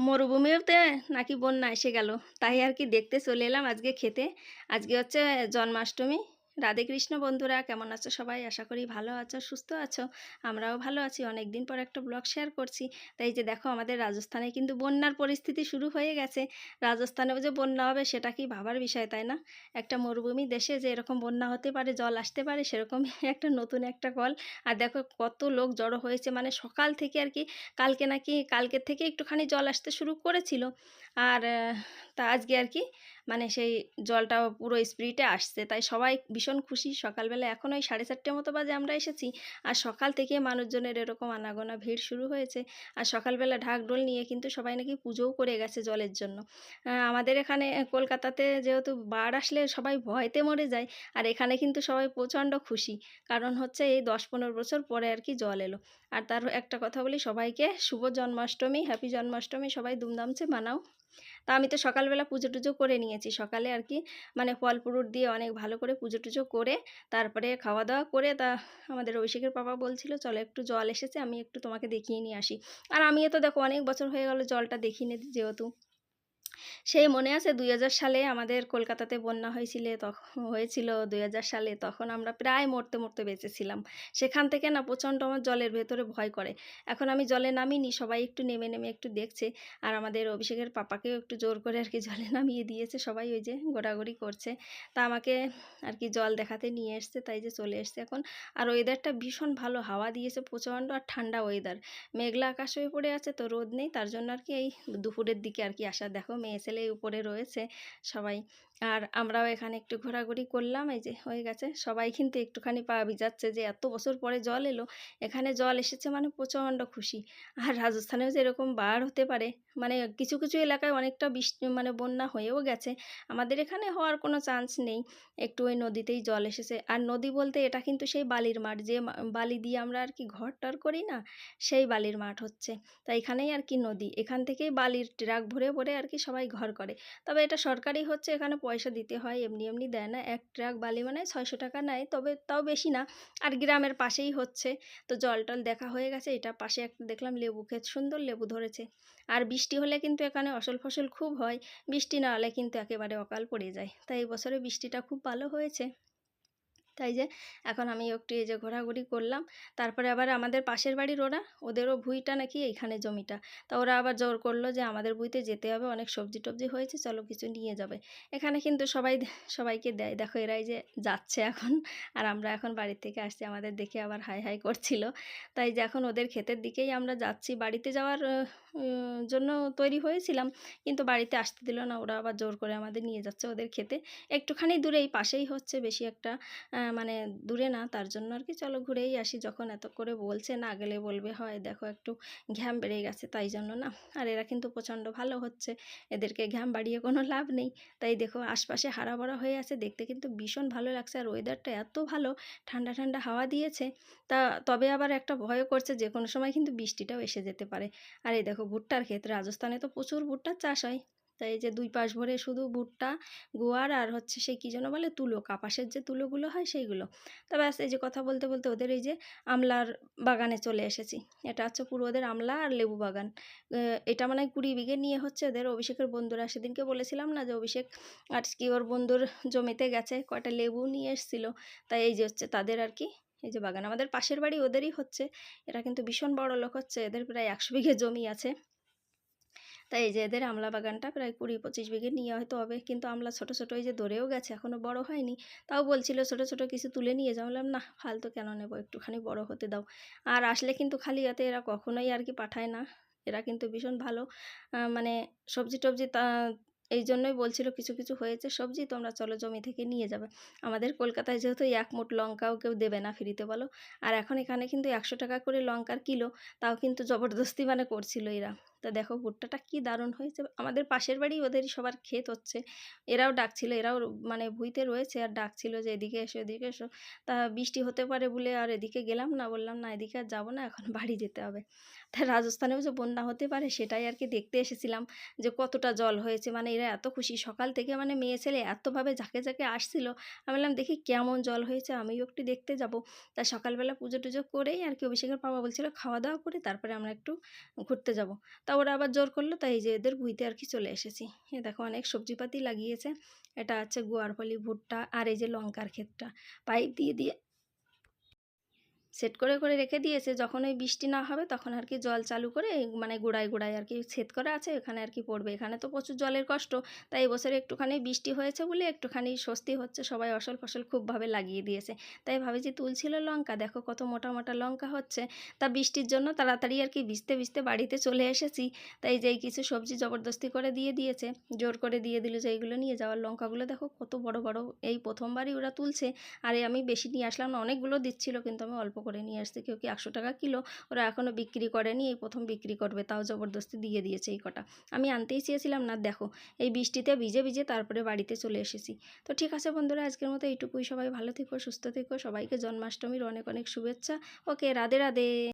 মরুভূমিতে নাকি বন্যা এসে গেল। তাই আর কি দেখতে চলে এলাম আজকে খেতে। আজকে হচ্ছে জন্মাষ্টমী। রাধে কৃষ্ণ বন্ধুরা, কেমন আছো সবাই? আশা করি ভালো আছো, সুস্থ আছো। আমরাও ভালো আছি। অনেক দিন পর একটা ব্লগ শেয়ার করছি। তাই যে দেখো, আমাদের রাজস্থানে কিন্তু বন্যার পরিস্থিতি শুরু হয়ে গেছে। রাজস্থানেও যে বন্যা হবে, সেটা কি ভাবার বিষয়, তাই না? একটা মরুভূমি দেশে যে এরকম বন্যা হতে পারে, জল আসতে পারে, সেরকমই একটা নতুন একটা কল আর দেখো, কত লোক জড়ো হয়েছে। মানে সকাল থেকে আর কি, কালকে নাকি, কালকের থেকে একটুখানি জল আসতে শুরু করেছিল। আর তা আজকে আর কি মানে সেই জলটা পুরো স্পিডে আসছে। তাই সবাই ভীষণ খুশি। সকালবেলা এখন ওই সাড়ে চারটে মতো বাজে আমরা এসেছি, আর সকাল থেকে মানুষজনের এরকম আনাগোনা ভিড় শুরু হয়েছে। আর সকালবেলা ঢাকঢোল নিয়ে কিন্তু সবাই নাকি পুজোও করে গেছে জলের জন্য। আমাদের এখানে কলকাতাতে যেহেতু বাড় আসলে সবাই ভয়তে মরে যায়, আর এখানে কিন্তু সবাই প্রচণ্ড খুশি। কারণ হচ্ছে এই দশ পনেরো বছর পরে আর কি জল এলো। আর তার একটা কথা বলি, সবাইকে শুভ জন্মাষ্টমী হ্যাপি জন্মাষ্টমী, সবাই ধুমধামসে মানাও। তা আমি তো সকালবেলা পুজো টুজো করে নিয়েছি। সকালে আর কি মানে ফল ফুরুট দিয়ে অনেক ভালো করে পুজো টুজো করে তারপরে খাওয়া দাওয়া করে তা আমাদের অভিষেকের বাবা বলছিল, চলো একটু জল এসেছে, আমি একটু তোমাকে দেখিয়ে নিয়ে আসি। আর আমিও তো দেখো অনেক বছর হয়ে গেল জলটা দেখিনি যেহেতু। সেই মনে আছে দুই হাজার সালে আমাদের কলকাতাতে বন্যা হয়েছিল তখন হয়েছিল দুই হাজার সালে, তখন আমরা প্রায় মরতে মরতে বেঁচেছিলাম সেখান থেকে না প্রচণ্ড আমার জলের ভেতরে ভয় করে। এখন আমি জলে নামিনি, সবাই একটু নেমে নেমে একটু দেখছে, আর আমাদের অভিষেকের পাপাকেও একটু জোর করে আর কি জলে নামিয়ে দিয়েছে, সবাই ওই যে ঘোরাঘুরি করছে। তা আমাকে আর কি জল দেখাতে নিয়ে এসছে, তাই যে চলে এসছে এখন। আর ওয়েদারটা ভীষণ ভালো, হাওয়া দিয়েছে, প্রচণ্ড আর ঠান্ডা ওয়েদার মেঘলা আকাশ হয়ে পড়ে আছে, তো রোদ নেই, তার জন্য আর কি এই দুপুরের দিকে আর কি আসা। দেখো মেয়ে ছেলে উপরে রয়েছে সবাই আর আমরাও এখানে একটু ঘোরাঘুরি করলাম, এই যে হয়ে গেছে। সবাই কিন্তু একটুখানি পা ভিজাচ্ছে যে এত বছর পরে জল এলো, এখানে জল এসেছে মানে প্রচণ্ড খুশি। আর রাজস্থানেও যে এরকম বাড় হতে পারে মানে কিছু কিছু এলাকায় অনেকটা বৃষ্টি মানে বন্যা হয়েও গেছে। আমাদের এখানে হওয়ার কোনো চান্স নেই, একটু ওই নদীতেই জল এসেছে। আর নদী বলতে এটা কিন্তু সেই বালির মাঠ, যে বালি দিয়ে আমরা আর কি ঘর টর করি না, সেই বালির মাঠ হচ্ছে। তা এখানেই আর কি নদী, এখান থেকেই বালির ট্রাক ভরে ভরে আর কি সবাই ঘর করে। তবে এটা সরকারি হচ্ছে এখানে পয়সা দিতে হয়, এমনি এমনি দেয় না। এক ট্রাক বালি মানে ছয়শো টাকা নেয়, তবে তাও বেশি না। আর গ্রামের পাশেই হচ্ছে। তো জল টল দেখা হয়ে গেছে এটা পাশে একটা দেখলাম লেবু ক্ষেত, সুন্দর লেবু ধরেছে। আর বৃষ্টি হলে কিন্তু এখানে অসল ফসল খুব হয়। বৃষ্টি না হলে কিন্তু একেবারে অকাল পড়ে যায়। তাই এই বছরে বৃষ্টিটা খুব ভালো হয়েছে। তাই যে এখন আমি একটু এই যে ঘোরাঘুরি করলাম। তারপরে আবার আমাদের পাশের বাড়ির ওরা, ওদেরও ভুঁইটা নাকি এইখানে জমিটা। তা ওরা আবার জোর করল যে আমাদের ভুঁইতে যেতে হবে, অনেক সবজি টবজি হয়েছে, চলো কিছু নিয়ে যাবে। এখানে কিন্তু সবাই সবাইকে দেয়। দেখো এরাই যে যাচ্ছে এখন। আর আমরা এখন বাড়ি থেকে আসছি, আমাদের দেখে আবার হাই হাই করছিল। তাই যে এখন ওদের ক্ষেতের দিকেই আমরা যাচ্ছি। বাড়িতে যাওয়ার জন্য তৈরি হয়েছিলাম, কিন্তু বাড়িতে আসতে দিল না। ওরা আবার জোর করে আমাদের নিয়ে যাচ্ছে ওদের খেতে একটুখানি দূরেই, পাশেই হচ্ছে বেশি একটা মানে দূরে না, তার জন্য আর কি চলো ঘুরেই আসি। যখন এত করে বলছে না গেলে বলবে, হয়, দেখো একটু ঘ্যাম বেড়ে গেছে, তাই জন্য না। আর এরা কিন্তু প্রচণ্ড ভালো হচ্ছে, এদেরকে ঘ্যাম বাড়িয়ে কোনো লাভ নেই। তাই দেখো, আশপাশে হারা ভরা হয়ে আছে, দেখতে কিন্তু ভীষণ ভালো লাগছে। আর ওয়েদারটা এত ভালো, ঠান্ডা ঠান্ডা হাওয়া দিয়েছে, তা তবে আবার একটা ভয় করছে যে কোনো সময় কিন্তু বৃষ্টিটাও এসে যেতে পারে। আর এই দেখো, ভুট্টার ক্ষেত রাজস্থানে তো প্রচুর ভুট্টার চাষ হয়। তাই এই যে দুই পাশ ভরে শুধু ভুট্টা গোয়ার আর হচ্ছে সেই কী যেন বলে তুলো, কাপাসের যে তুলোগুলো হয় সেইগুলো। তা ব্যাস এই যে কথা বলতে বলতে ওদের এই যে আমলার বাগানে চলে এসেছি। এটা হচ্ছে পুরো ওদের আমলা আর লেবু বাগান। এটা মানে কুড়ি বিঘে নিয়ে হচ্ছে ওদের অভিষেকের বন্ধুরা। সেদিনকে বলেছিলাম না যে অভিষেক আর কি ওর বন্ধুর জমিতে গেছে, কয়টা লেবু নিয়ে এসেছিল। তাই এই যে হচ্ছে তাদের আর কি এই যে বাগান। আমাদের পাশের বাড়ি ওদেরই হচ্ছে। এরা কিন্তু ভীষণ বড় লোক হচ্ছে। এদের প্রায় একশো বিঘে জমি আছে। তাই এই যে এদের আমলা বাগানটা প্রায় কুড়ি পঁচিশ বিঘে নিয়ে হয়তো হবে। কিন্তু আমলা ছোটো ছোটো এই যে ধরেও গেছে এখনও বড় হয়নি। তাও বলছিল ছোটো ছোটো কিছু তুলে নিয়ে যাও। বললাম না ফালতু কেন নেব? একটুখানি বড় হতে দাও। আর আসলে কিন্তু খালি হাতে এরা কখনোই আর কি পাঠায় না। এরা কিন্তু ভীষণ ভালো। মানে সবজি টবজি এই জন্যই বলছিল, কিছু কিছু হয়েছে সবজি, তোমরা চলো জমি থেকে নিয়ে যাবে। আমাদের কলকাতায় যেহেতু এক মুঠ লঙ্কাও কেউ দেবে না ফ্রিতে, বলো? আর এখন এখানে কিন্তু একশো টাকা করে লঙ্কার কিলো, তাও কিন্তু জবরদস্তি মানে করছিল এরা। তা দেখো ভুট্টাটা কি দারুণ হয়েছে। আমাদের পাশের বাড়ি ওদেরই সবার ক্ষেত হচ্ছে। এরাও ডাকছিল, এরাও মানে ভুইতে রয়েছে আর ডাকছিল যে এদিকে এসো এদিকে এসো। তা বৃষ্টি হতে পারে বলে আর এদিকে গেলাম না, বললাম না এদিকে আর যাব না, এখন বাড়ি যেতে হবে। তা রাজস্থানেও যে বন্যা হতে পারে সেটাই আর কি দেখতে এসেছিলাম যে কতটা জল হয়েছে। মানে এরা এত খুশি, সকাল থেকে মানে মেয়ে ছেলে এতভাবে ঝাঁকে ঝাঁকে আসছিল। আমি বললাম, দেখি কেমন জল হয়েছে, আমিও একটু দেখতে যাব। তা সকালবেলা পুজো টুজো করেই আর কি অভিষেকের বাবা বলছিল, খাওয়া দাওয়া করে তারপরে আমরা একটু ঘুরতে যাব। তা ওরা আবার জোর করল, তাই যে এদের ভুইতে আর কি চলে এসেছি। এ দেখো অনেক সবজিপাতি লাগিয়েছে। এটা হচ্ছে গোয়ারফলি ভুট্টা আর এই যে লঙ্কার ক্ষেতটা। পাইপ দিয়ে দিয়ে সেট করে করে রেখে দিয়েছে যখন ওই বৃষ্টি না হবে তখন আর কি জল চালু করে মানে গোড়ায় গোড়ায় আর কি সেট করা আছে এখানে আর কি পড়বে। এখানে তো প্রচুর জলের কষ্ট, তাই এবছরে একটুখানি বৃষ্টি হয়েছে বলে একটুখানি স্বস্তি হচ্ছে, সবাই অসল ফসল খুবভাবে লাগিয়ে দিয়েছে। তাই ভাবেছি তুলছিল লঙ্কা, দেখো কত মোটা মোটা লঙ্কা হচ্ছে। তা বৃষ্টির জন্য তাড়াতাড়ি আর কি ভিজতে ভিজতে বাড়িতে চলে এসেছি। তাই যেই কিছু সবজি জবরদস্তি করে দিয়ে দিয়েছে, জোর করে দিয়ে দিল যে এইগুলো নিয়ে যাওয়ার লঙ্কাগুলো। দেখো কত বড় বড় এই প্রথমবারই ওরা তুলছে। আর আমি বেশি নিয়ে আসলাম না, অনেকগুলো দিচ্ছিল কিন্তু আমি অল্প করে নিয়ে আসছে। কেউ কি একশো টাকা কিলো ওরা এখনও বিক্রি করেনি, এই প্রথম বিক্রি করবে, তাও জবরদস্তি দিয়ে দিয়েছে এই কটা। আমি আনতেই চেয়েছিলাম, না দেখো, এই বৃষ্টিতে ভিজে ভিজে তারপরে বাড়িতে চলে এসেছি। তো ঠিক আছে বন্ধুরা, আজকের মতো এইটুকুই। সবাই ভালো থেকো, সুস্থ থেকো। সবাইকে জন্মাষ্টমীর অনেক অনেক শুভেচ্ছা। ওকে, রাধে রাধে।